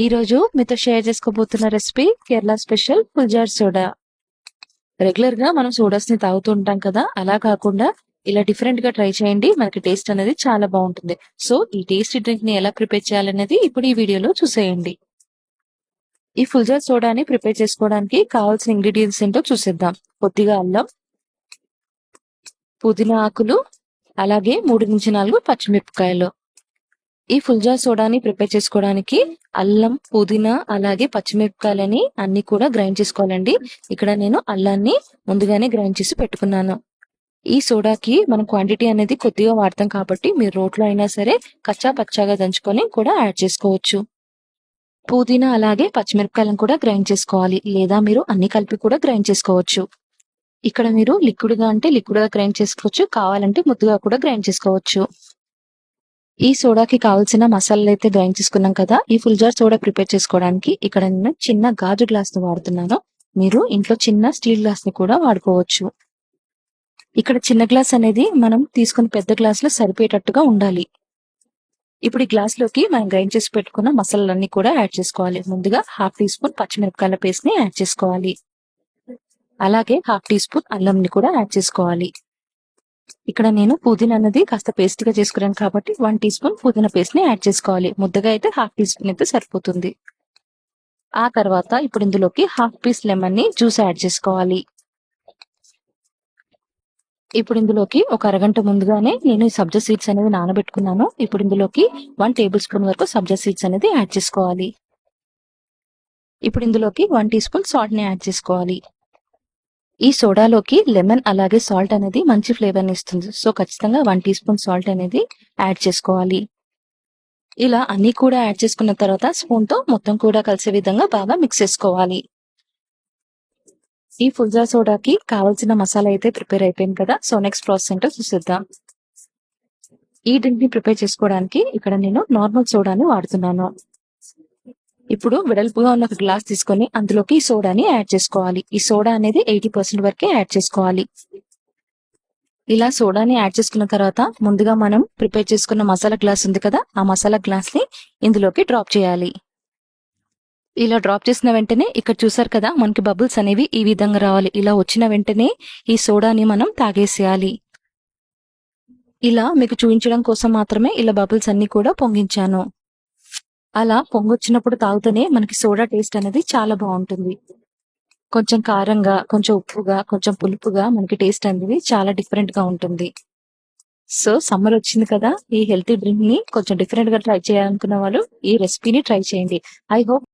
ఈ రోజు మీతో షేర్ చేసుకోబోతున్న రెసిపీ కేరళ స్పెషల్ పుల్జార్ సోడా. రెగ్యులర్గా మనం సోడాస్ని తాగుతూ ఉంటాం కదా అలా కాకుండా ఇలా డిఫరెంట్గా ట్రై చేయండి. మనకి టేస్ట్ అనేది చాలా బాగుంటుంది. సో ఈ టేస్టీ డ్రింక్ని ఎలా ప్రిపేర్ చేయాలనేది ఇప్పుడు ఈ వీడియోలో చూసేయండి. ఈ ఫుల్జార్ సోడాని ప్రిపేర్ చేసుకోవడానికి కావాల్సిన ఇంగ్రీడియంట్స్ ఏంటో చూసేద్దాం. కొద్దిగా అల్లం పుదీనా ఆకులు అలాగే మూడు నుంచి నాలుగు పచ్చిమిరపకాయలు. ఈ ఫుల్జార్ సోడాని ప్రిపేర్ చేసుకోవడానికి అల్లం పుదీనా అలాగే పచ్చిమిరపకాయలని అన్ని కూడా గ్రైండ్ చేసుకోవాలండి. ఇక్కడ నేను అల్లాన్ని ముందుగానే గ్రైండ్ చేసి పెట్టుకున్నాను. ఈ సోడాకి మనం క్వాంటిటీ అనేది కొద్దిగా వాడతాం కాబట్టి మీరు రోట్లో అయినా సరే కచ్చా పచ్చాగా దంచుకొని కూడా యాడ్ చేసుకోవచ్చు. పుదీనా అలాగే పచ్చిమిరపకాయలను కూడా గ్రైండ్ చేసుకోవాలి లేదా మీరు అన్ని కలిపి కూడా గ్రైండ్ చేసుకోవచ్చు. ఇక్కడ మీరు లిక్విడ్గా అంటే లిక్విడ్గా గ్రైండ్ చేసుకోవచ్చు కావాలంటే ముద్దుగా కూడా గ్రైండ్ చేసుకోవచ్చు. ఈ సోడాకి కావాల్సిన మసాలాలు అయితే గ్రైండ్ చేసుకున్నాం కదా ఈ ఫుల్ జార్ సోడా ప్రిపేర్ చేసుకోవడానికి ఇక్కడ నేను చిన్న గాజు గ్లాస్ని వాడుతున్నాను. మీరు ఇంట్లో చిన్న స్టీల్ గ్లాస్ని కూడా వాడుకోవచ్చు. ఇక్కడ చిన్న గ్లాస్ అనేది మనం తీసుకున్న పెద్ద గ్లాస్లో సరిపోయేటట్టుగా ఉండాలి. ఇప్పుడు ఈ గ్లాస్లోకి మనం గ్రైండ్ చేసి పెట్టుకున్న మసాలాలన్నీ కూడా యాడ్ చేసుకోవాలి. ముందుగా హాఫ్ టీ స్పూన్ పచ్చిమిరపకాయల పేస్ట్ని యాడ్ చేసుకోవాలి. అలాగే హాఫ్ టీ స్పూన్ అల్లం ని కూడా యాడ్ చేసుకోవాలి. ఇక్కడ నేను పుదీనా అన్నది కాస్త పేస్ట్గా చేసుకున్నాను కాబట్టి వన్ టీ స్పూన్ పుదీనా పేస్ట్ని యాడ్ చేసుకోవాలి. ముద్దగా అయితే హాఫ్ టీ స్పూన్ అయితే సరిపోతుంది. ఆ తర్వాత ఇప్పుడు ఇందులోకి హాఫ్ పీస్ లెమన్ని జ్యూస్ యాడ్ చేసుకోవాలి. ఇప్పుడు ఇందులోకి ఒక అరగంట ముందుగానే నేను ఈ సబ్జా సీడ్స్ అనేది నానబెట్టుకున్నాను. ఇప్పుడు ఇందులోకి వన్ టేబుల్ స్పూన్ వరకు సబ్జా సీడ్స్ అనేది యాడ్ చేసుకోవాలి. ఇప్పుడు ఇందులోకి వన్ టీ స్పూన్ సాల్ట్ని యాడ్ చేసుకోవాలి. ఈ సోడాలోకి లెమన్ అలాగే సాల్ట్ అనేది మంచి ఫ్లేవర్ని ఇస్తుంది. సో ఖచ్చితంగా వన్ టీ స్పూన్ సాల్ట్ అనేది యాడ్ చేసుకోవాలి. ఇలా అన్ని కూడా యాడ్ చేసుకున్న తర్వాత స్పూన్తో మొత్తం కూడా కలిసే విధంగా బాగా మిక్స్ చేసుకోవాలి. ఈ ఫుల్జా సోడాకి కావాల్సిన మసాలా అయితే ప్రిపేర్ అయిపోయింది కదా సో నెక్స్ట్ ప్రాసెస్ ఏంటో చూసిద్దాం. ఈ డ్రింక్ని ప్రిపేర్ చేసుకోవడానికి ఇక్కడ నేను నార్మల్ సోడాని వాడుతున్నాను. ఇప్పుడు వెడల్పుగా ఉన్న ఒక గ్లాస్ తీసుకొని అందులోకి ఈ సోడాని యాడ్ చేసుకోవాలి. ఈ సోడా అనేది ఎయిటీ పర్సెంట్ వరకే యాడ్ చేసుకోవాలి. ఇలా సోడాని యాడ్ చేసుకున్న తర్వాత ముందుగా మనం ప్రిపేర్ చేసుకున్న మసాలా గ్లాస్ ఉంది కదా ఆ మసాలా గ్లాస్ని ఇందులోకి డ్రాప్ చేయాలి. ఇలా డ్రాప్ చేసిన వెంటనే ఇక్కడ చూసారు కదా మనకి బబుల్స్ అనేవి ఈ విధంగా రావాలి. ఇలా వచ్చిన వెంటనే ఈ సోడాని మనం తాగేసేయాలి. ఇలా మీకు చూపించడం కోసం మాత్రమే ఇలా బబుల్స్ అన్ని కూడా పొంగించాను. అలా పొంగొచ్చినప్పుడు తాగుతూనే మనకి సోడా టేస్ట్ అనేది చాలా బాగుంటుంది. కొంచెం కారంగా కొంచెం ఉప్పుగా కొంచెం పులుపుగా మనకి టేస్ట్ అనేది చాలా డిఫరెంట్గా ఉంటుంది. సో సమ్మర్ వచ్చింది కదా ఈ హెల్తీ డ్రింక్ని కొంచెం డిఫరెంట్గా ట్రై చేయాలనుకున్న వాళ్ళు ఈ రెసిపీని ట్రై చేయండి. I hope